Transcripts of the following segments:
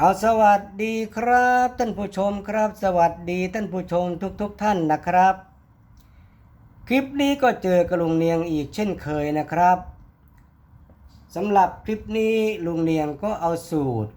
เอาสวัสดีครับท่านผู้ชมครับ สวัสดีท่านผู้ชมทุกๆทท่านนะครับ คลิปนี้ก็เจอกระลุงเนียงอีกเช่นเคยนะครับสำหรับคลิปนี้ลุงเนียงก็เอาสูตร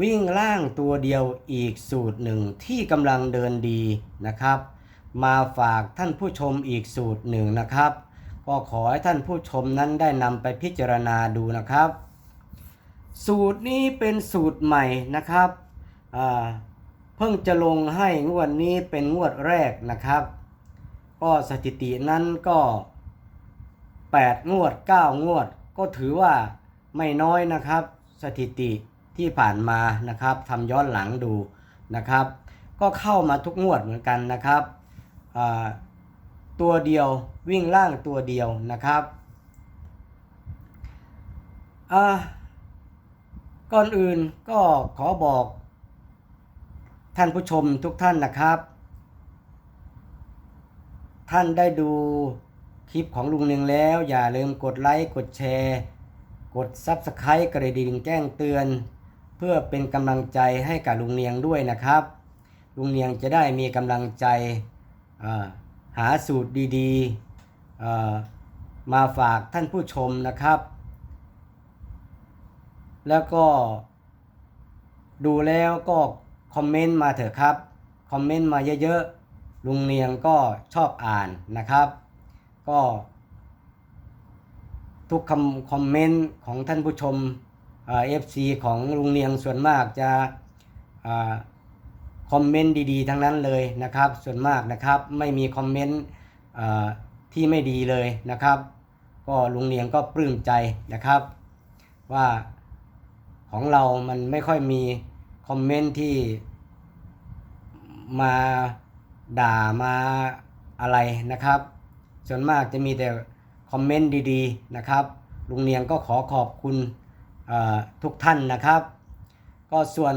วิ่งล่างตัวเดียวอีกสูตรหนึ่งที่กำลังเดินดีนะครับ มาฝากท่านผู้ชมอีกสูตรหนึ่งนะครับ ก็ขอให้ท่านผู้ชมนั้นได้นำไปพิจารณาดูนะครับ สูตรนี้เป็นสูตรใหม่นะครับ เพิ่งจะลงให้งวดนี้เป็นงวดแรกนะครับ ก็สถิตินั้นก็ 8 งวด 9 งวด ก็ถือว่าไม่น้อยนะครับ สถิติที่ผ่านมานะครับทำย้อนหลังดูนะครับ ก็เข้ามาทุกงวดเหมือนกันนะครับ ตัวเดียววิ่งล่างตัวเดียวนะครับอ่า ก่อนอื่นก็ขอบอก ท่านผู้ชมทุกท่านนะครับ ท่านได้ดูคลิปของลุงเนียงแล้ว อย่าลืมกดไลค์กดแชร์ กด Subscribe กระดิ่งแจ้งเตือน เพื่อเป็นกำลังใจให้กับลุงเนียงด้วยนะครับ ลุงเนียงจะได้มีกำลังใจหาสูตรดีๆมาฝากท่านผู้ชมนะครับ แล้วก็ ดูแล้วก็คอมเมนต์มาเถอะครับ คอมเมนต์มาเยอะๆ ลุงเนียงก็ชอบอ่านนะครับ ก็ ทุกคำคอมเมนต์ของท่านผู้ชมเอฟซีของลุงเนียงส่วนมากจะอาคอมเมนต์ดีๆ ทั้งนั้นเลยนะครับ ส่วนมากนะครับไม่มีคอมเมนต์ที่ไม่ดีเลยนะครับ ก็ลุงเนียงก็ปลื้มใจนะครับ ว่า ของเรามันไม่ค่อยมีคอมเมนต์ที่มาด่ามาอะไรนะครับ ส่วนมากจะมีแต่คอมเมนต์ดีๆนะครับลุงเนียงก็ขอขอบคุณทุกท่านนะครับ ก็ส่วน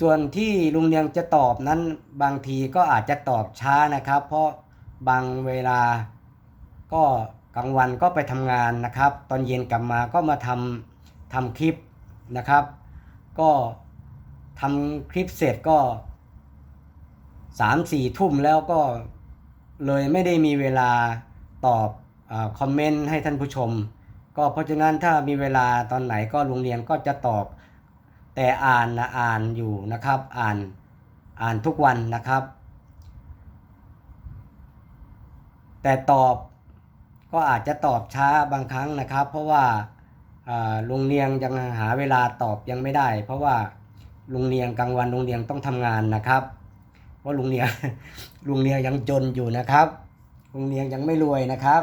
ส่วนที่ลุงเนียงจะตอบนั้นบางทีก็อาจจะตอบช้านะครับ เพราะบางเวลาก็ กลางวันก็ไปทำงานนะครับ ตอนเย็นกลับมาก็มาทำทำคลิปนะครับ ก็ทำคลิปเสร็จก็สามสี่ทุ่มแล้วก็เลยไม่ได้มีเวลาตอบอคอมเมนต์ให้ท่านผู้ชม ก็เพราะฉะนั้นถ้ามีเวลาตอนไหนก็ลุงเรียนก็จะตอบแต่อ่านนะอ่านอยู่นะครับ อ่านอ่านทุกวันนะครับ แต่ตอบ ก็อาจจะตอบช้าบางครั้งนะครับ เพราะว่าลุงเนียงยังหาเวลาตอบยังไม่ได้ เพราะว่าลุงเนียงกลางวันลุงเนียงต้องทำงานนะครับเพราะลุงเนียงลุงเนียงยังจนอยู่นะครับ ลุงเนียงยังไม่รวยนะครับ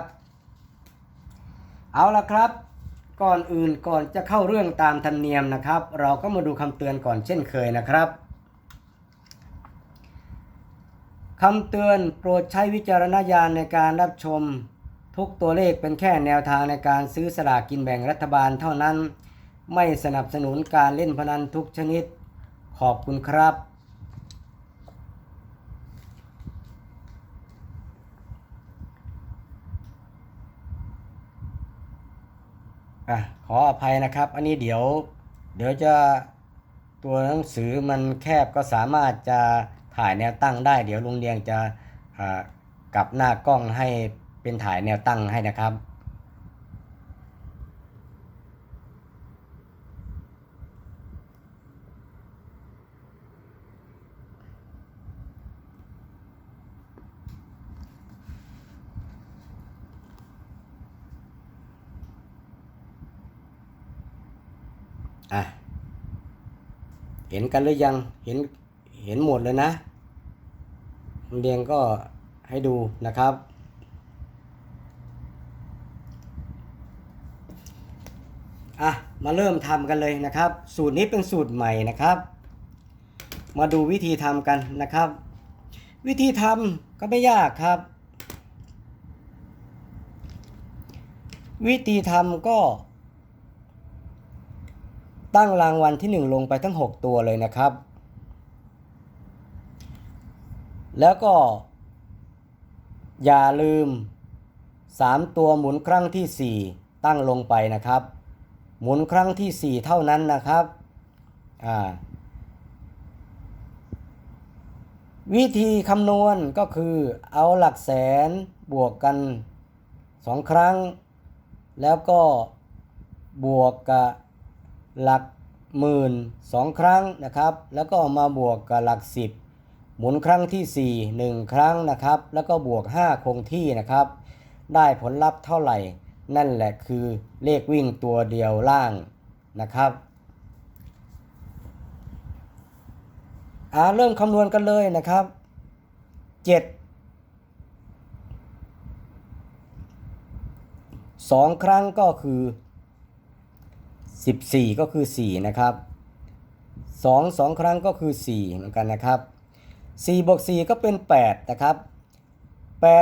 เอาละครับ ก่อนอื่นก่อนจะเข้าเรื่องตามธรรมเนียมนะครับ เราก็มาดูคำเตือนก่อนเช่นเคยนะครับคำเตือนโปรดใช้วิจารณญาณในการรับชม ทุกตัวเลขเป็นแค่แนวทางในการซื้อสลากกินแบ่งรัฐบาลเท่านั้น ไม่สนับสนุนการเล่นพนันทุกชนิด ขอบคุณครับอะขออภัยนะครับ อันนี้เดี๋ยว เดี๋ยวจะตัวหนังสือมันแคบก็สามารถจะถ่ายแนวตั้งได้ เดี๋ยวลุงเรียงจะกลับหน้ากล้องให้ เป็นถ่ายแนวตั้งให้นะครับ อะ เห็นกันหรือยัง เห็น เห็นหมดเลยนะเรียงก็ให้ดูนะครับ อะ มาเริ่มทำกันเลยนะครับ สูตรนี้เป็นสูตรใหม่นะครับ มาดูวิธีทำกันนะครับ วิธีทำก็ไม่ยากครับ วิธีทำก็ ตั้งรางวัลที่หนึ่งลงไปทั้ง 6 ตัวเลยนะครับ แล้วก็ อย่าลืม 3 ตัวหมุนครั้งที่ 4 ตั้งลงไปนะครับ หมุนครั้งที่ 4 เท่านั้นนะครับ วิธีคำนวณก็คือเอาหลักแสนบวกกัน 2 ครั้ง แล้วก็บวกกับหลักหมื่นสองครั้งนะครับ แล้วก็มาบวกกับหลัก10หมุนครั้งที่ 4 1 ครั้งนะครับ แล้วก็บวก 5 คงที่นะครับ ได้ผลลัพธ์เท่าไหร่ นั่นแหละคือเลขวิ่งตัวเดียวล่างนะครับอ่าเริ่มคำนวณกันเลยนะครับ 7 2 ครั้งก็คือ 14 ก็คือ 4 นะครับ 2 2 ครั้งก็คือ 4 เหมือนกันนะครับ4บวก4ก็เป็น 8 นะครับ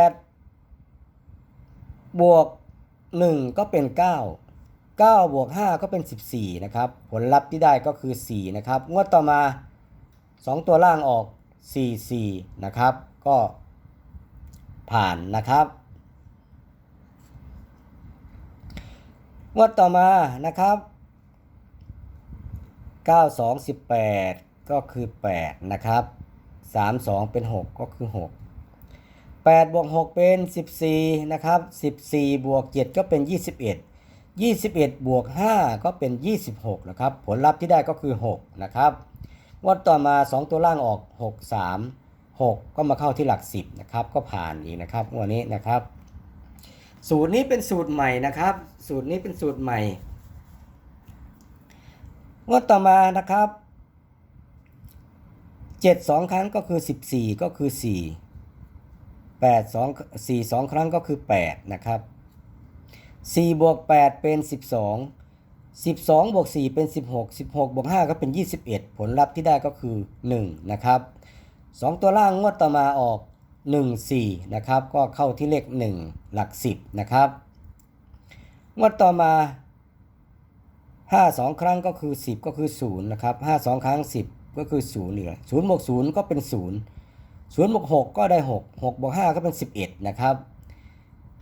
8 บวก 1 ก็เป็น 9 9 บวก 5 ก็เป็น 14 นะครับ ผลลัพธ์ที่ได้ก็คือ 4 นะครับ งวดต่อมา 2 ตัวล่างออก 4 4 นะครับ ก็ผ่านนะครับ งวดต่อมานะครับ 9 2 18 ก็คือ 8 นะครับ 3 2 เป็น 6 ก็คือ 6 8บวก6เป็น 14 นะครับ 14 บวก 7 ก็เป็น 21 21 บวก 5 ก็เป็น 26 นะครับ ผลลัพธ์ที่ได้ก็คือ 6 นะครับงวดต่อมา 2 ตัวล่างออก 6 3 6 ก็มาเข้าที่หลัก 10 นะครับ ก็ผ่านอีกนะครับงวันนี้นะครับ สูตรนี้เป็นสูตรใหม่นะครับ สูตรนี้เป็นสูตรใหม่งวดต่อมานะครับ 7 2 ครั้งก็คือ 14 ก็คือ 4 8 2 4 2 ครั้งก็คือ 8 นะครับ 4 บวก 8 เป็น 12 12 บวก 4 เป็น 16 16 บวก 5 ก็เป็น 21 ผลลัพธ์ที่ได้ก็คือ 1 นะครับ 2 ตัวล่างงวดต่อมาออก 1 4 นะครับ ก็เข้าที่เลข 1 หลัก 10 นะครับ งวดต่อมา 5 2 ครั้งก็คือ 10 ก็คือ 0 นะครับ 5 2 ครั้ง 10 ก็คือ 0 เหลือ0บวก 0 ก็เป็น 0 0บวก6ก็ได้6 6บวก5ก็เป็น11นะครับ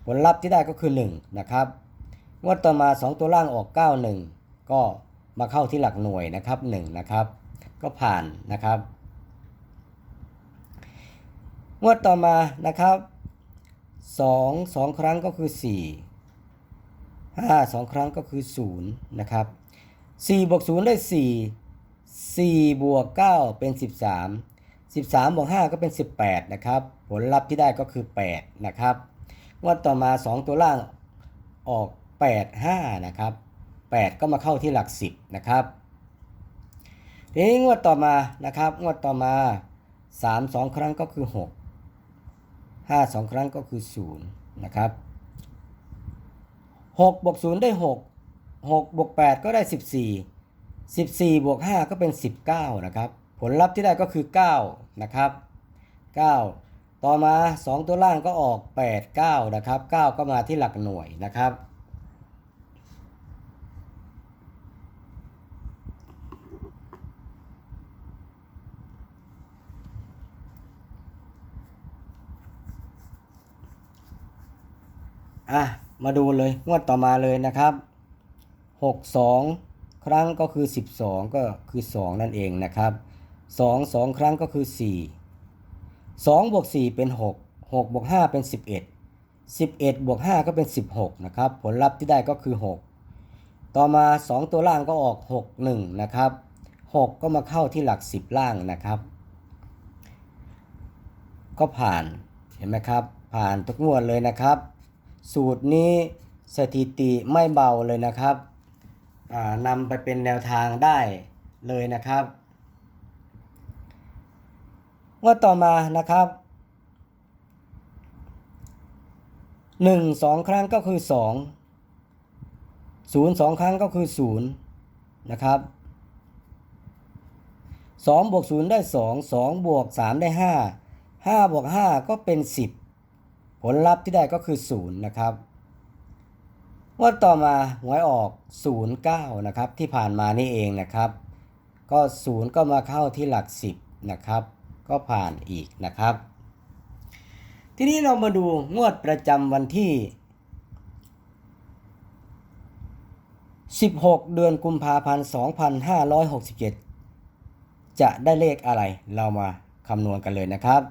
ผลลัพธ์ที่ได้ก็คือ1นะครับงวดต่อมา2ตัวล่างออก91ก็มาเข้าที่หลักหน่วยนะครับ1นะครับ ก็ผ่านนะครับงวดต่อมานะครับ2 2ครั้งก็คือ4 5 2ครั้งก็คือ0นย์นะครับ4บวก0ได้4 4บวก9เป็น13 13บวก5ก็เป็น 18 นะครับ ผลลัพธ์ที่ได้ก็คือ 8 นะครับงวดต่อมา 2 ตัวล่างออก 8 5 นะครับ 8 ก็มาเข้าที่หลัก 10 นะครับทีนี้งวดต่อมานะครับ งวดต่อมา 3 2 ครั้งก็คือ 6 5 2 ครั้งก็คือ 0 นะครับ6บวก0ได้ 6 6บวก8ก็ได้ 14 14บวก5ก็เป็น 19 นะครับ ผลลัพธ์ที่ได้ก็คือ 9 นะครับ 9 ต่อมา 2 ตัวล่างก็ออก 8 9 นะครับ 9 ก็มาที่หลักหน่วยนะครับ อะ มาดูเลย งวดต่อมาเลยนะครับ 6 2 ครั้งก็คือ 12 ก็คือ 2 นั่นเองนะครับ 2 2 ครั้งก็คือ 4 2 บวก 4 เป็น 6 6 บวก 5 เป็น 11 11 บวก 5 ก็เป็น 16 นะครับ ผลลัพธ์ที่ได้ก็คือ 6 ต่อมา 2 ตัวล่างก็ออก 6 1 นะครับ 6 ก็มาเข้าที่หลัก 10 ล่างนะครับ ก็ผ่าน เห็นไหมครับ ผ่านทุกงวดเลยนะครับ สูตรนี้สถิติไม่เบาเลยนะครับนำไปเป็นแนวทางได้เลยนะครับ งวดต่อมานะครับหนึ่งสองครั้งก็คือสองศูนย์สองครั้งก็คือศูนย์นะครับสองบวกศูนย์ได้สองสองบวกสามได้ห้าห้าบวกห้าก็เป็นสิบผลลัพธ์ที่ได้ก็คือศูนย์นะครับงวดต่อมาหวยออกศูนย์เก้านะครับที่ผ่านมานี่เองนะครับ ก็ศูนย์ก็มาเข้าที่หลักสิบนะครับ ก็ผ่านอีกนะครับ ทีนี้เรามาดูงวดประจำวันที่ 16 เดือนกุมภาพันธ์2567 จะได้เลขอะไร เรามาคำนวณกันเลยนะครับ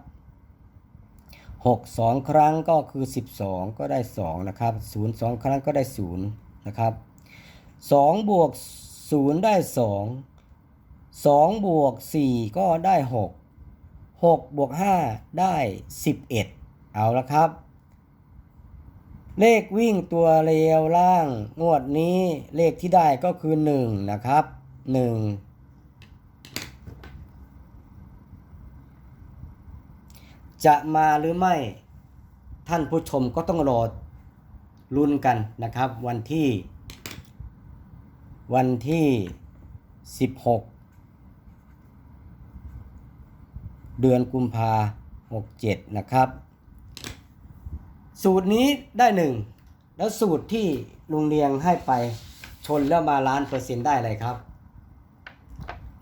6 2 ครั้งก็คือ 12 ก็ได้ 2 นะครับ 0 2 ครั้งก็ได้ 0 นะครับ 2 บวก 0 ได้ 2 2 บวก 4 ก็ได้ 6 6บวก5ได้ 11 เอาละครับ เลขวิ่งตัวเรียวล่างงวดนี้เลขที่ได้ก็คือ 1 นะครับ 1 จะมาหรือไม่ท่านผู้ชมก็ต้องรอลุ้นกันนะครับ วันที่ วันที่ 16 เดือนกุมภาหกเจ็ดนะครับ สูตรนี้ได้หนึ่งแล้วสูตรที่ลุงเลียงให้ไปชนแล้วมาล้านเปอร์เซ็นต์ได้อะไรครับ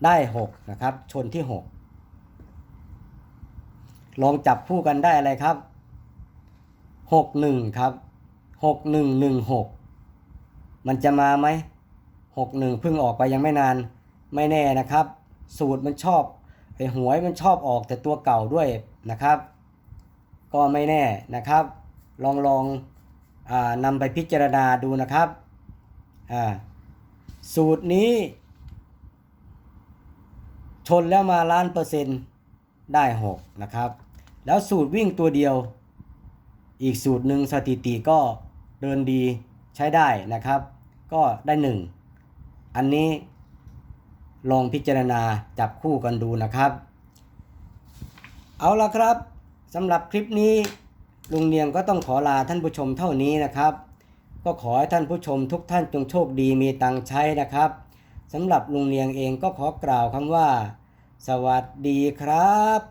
ได้หกนะครับ ชนที่หกลองจับคู่กันได้อะไรครับหกหนึ่งครับหกหนึ่งหนึ่งหกมันจะมาไหมหกหนึ่งเพิ่งออกไปยังไม่นานไม่แน่นะครับ สูตรมันชอบ ไอ้หวยมันชอบออกแต่ตัวเก่าด้วยนะครับ ก็ไม่แน่นะครับ ลองลองอนำไปพิจารณาดูนะครับ สูตรนี้ ชนแล้วมาล้านเปอร์เซ็นต์ได้6นะครับ แล้วสูตรวิ่งตัวเดียว อีกสูตรหนึ่งสถิติก็เดินดีใช้ได้นะครับ ก็ได้ 1 อันนี้ ลองพิจารณาจับคู่กันดูนะครับ เอาละครับสำหรับคลิปนี้ลุงเนียงก็ต้องขอลาท่านผู้ชมเท่านี้นะครับ ก็ขอให้ท่านผู้ชมทุกท่านจงโชคดีมีตังใช้นะครับสำหรับลุงเนียงเองก็ขอกล่าวคำว่า สวัสดีครับ